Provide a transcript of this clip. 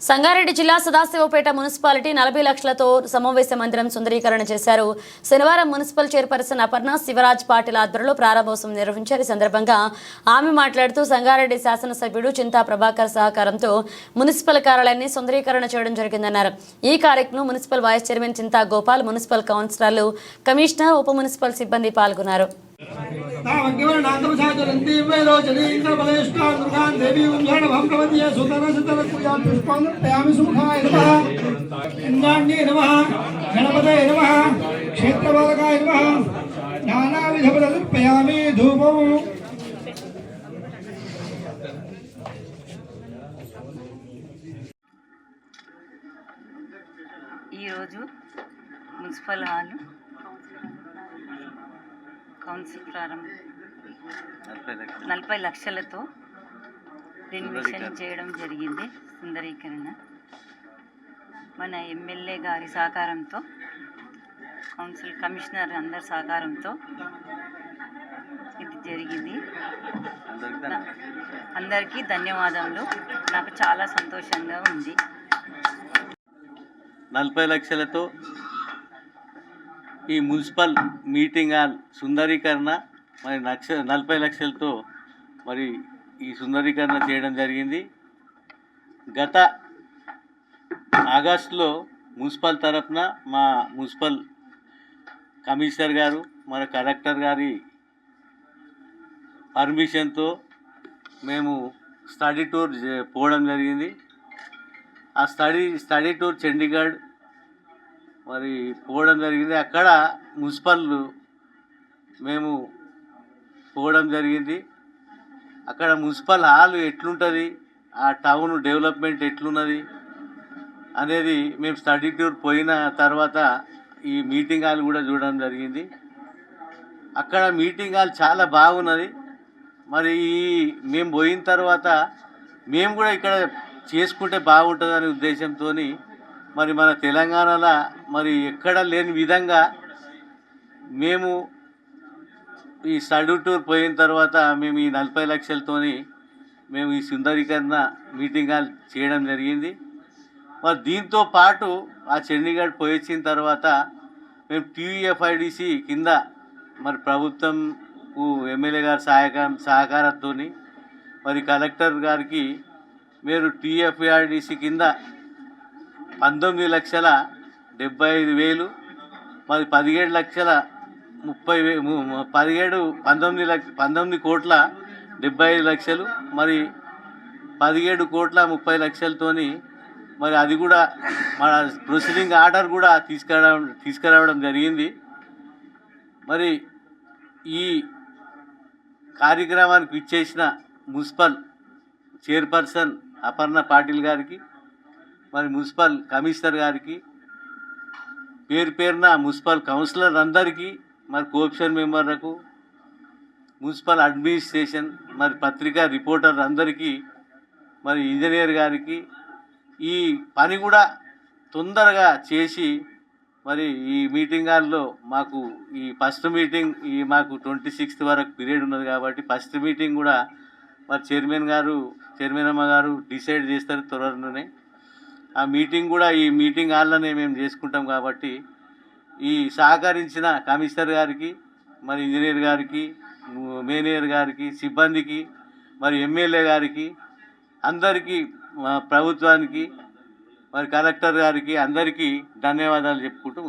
సంగారెడ్డి జిల్లా సదాశివపేట మున్సిపాలిటీ నలభై లక్షలతో సమావేశ మందిరం సుందరీకరణ చేశారు. శనివారం మున్సిపల్ చైర్పర్సన్ అపర్ణ శివరాజ్ పాటిల్ ఆధ్వర్యంలో ప్రారంభోత్సవం నిర్వహించారు. ఈ సందర్భంగా ఆమె మాట్లాడుతూ సంగారెడ్డి శాసనసభ్యుడు చింతా ప్రభాకర్ సహకారంతో మున్సిపల్ కార్యాలయాన్ని సుందరీకరణ చేయడం జరిగిందన్నారు. ఈ కార్యక్రమం municipal vice chairman Chinta Gopal municipal కౌన్సిలర్లు కమిషనర్ ఉప మున్సిపల్ సిబ్బంది పాల్గొన్నారు. తామగ్గివర నాగమసాచరంతి వేదో చలీంద్ర బలేష్టాన్ దుర్గాన్ దేవీ వంశాన భంప్రవద్య సుతర సుతర పూజాన్ పుష్పాన్ పయామి సుఖాయ నమః ఇంద్రాణ్యే నమః గణపతే నమః క్షేత్రపాలకాయ నమః నానావిధ ప్రదర్పయామి ధూపం ఈరోజు మున్సిపల్ హాలు కౌన్సిల్ ప్రారంభం. నలభై లక్షలతో రెన్యువేషన్ చేయడం జరిగింది సుందరీకరణ. మన ఎమ్మెల్యే గారి సహకారంతో కౌన్సిల్ కమిషనర్ అందరి సహకారంతో ఇది జరిగింది. అందరికీ ధన్యవాదములు. నాకు చాలా సంతోషంగా ఉంది. నలభై లక్షలతో ఈ మున్సిపల్ మీటింగ్ హాల్ సుందరీకరణ మరి లక్ష నలభై లక్షలతో మరి ఈ సుందరీకరణ చేయడం జరిగింది. గత ఆగస్టులో మున్సిపల్ తరఫున మా మున్సిపల్ కమిషనర్ గారు మన కలెక్టర్ గారి పర్మిషన్తో మేము స్టడీ టూర్ పోవడం జరిగింది. ఆ స్టడీ స్టడీ టూర్ చండీగఢ్ మరి పోవడం జరిగింది. అక్కడ మున్సిపల్ మేము పోవడం జరిగింది. అక్కడ మున్సిపల్ హాల్ ఎట్లుంటుంది? ఆ టౌన్ డెవలప్మెంట్ ఎట్లున్నది? అనేది మేము స్టడీ టూర్ పోయిన తర్వాత ఈ మీటింగ్ హాల్ కూడా చూడడం జరిగింది. అక్కడ మీటింగ్ హాల్ చాలా బాగున్నది. మరి ఈ మేము పోయిన తర్వాత మేము కూడా ఇక్కడ చేసుకుంటే బాగుంటుందనే ఉద్దేశంతో మరి మన తెలంగాణలో మరి ఎక్కడ లేని విధంగా మేము ఈ సడు టూర్ పోయిన తర్వాత మేము ఈ నలభై లక్షలతోని మేము ఈ సుందరీకరణ మీటింగ్ హాల్ చేయడం జరిగింది. మరి దీంతో పాటు ఆ చండీగఢ్ పోయిచ్చిన తర్వాత మేము టీయూఎఫ్ఐడిసి కింద మరి ప్రభుత్వం ఎమ్మెల్యే గారి సహాయక సహకారంతో మరి కలెక్టర్ గారికి మీరు టీఎఫ్ఐడిసి కింద పంతొమ్మిది లక్షల డెబ్బై ఐదు వేలు మరి పదిహేడు లక్షల ముప్పై వే పదిహేడు పంతొమ్మిది లక్ష పంతొమ్మిది కోట్ల డెబ్బై ఐదు లక్షలు మరి పదిహేడు కోట్ల ముప్పై లక్షలతోని మరి అది కూడా మన ప్రొసీడింగ్ ఆర్డర్ కూడా తీసుకురావడం తీసుకురావడం జరిగింది. మరి ఈ కార్యక్రమానికి ఇచ్చేసిన మున్సిపల్ చైర్పర్సన్ అపర్ణ పాటిల్ గారికి మరి మున్సిపల్ కమిషనర్ గారికి పేరు పేరున మున్సిపల్ కౌన్సిలర్ అందరికీ మరి కోఆప్షన్ మెంబర్లకు మున్సిపల్ అడ్మినిస్ట్రేషన్ మరి పత్రికా రిపోర్టర్ అందరికీ మరి ఇంజనీర్ గారికి ఈ పని కూడా తొందరగా చేసి మరి ఈ మీటింగ్ హాల్లో మాకు ఈ ఫస్ట్ మీటింగ్ ఈ మాకు ట్వంటీ సిక్స్త్ వరకు పీరియడ్ ఉన్నది కాబట్టి ఫస్ట్ మీటింగ్ కూడా మరి చైర్మన్ గారు చైర్మన్ అమ్మ గారు డిసైడ్ చేస్తారు త్వరలోనే. ఆ మీటింగ్ కూడా ఈ మీటింగ్ హాల్లోనే మేము చేసుకుంటాం కాబట్టి ఈ సహకరించిన కమిషనర్ గారికి మరి ఇంజనీర్ గారికి మేనేజర్ గారికి సిబ్బందికి మరి ఎమ్మెల్యే గారికి అందరికీ ప్రభుత్వానికి మరి కలెక్టర్ గారికి అందరికీ ధన్యవాదాలు చెప్పుకుంటూ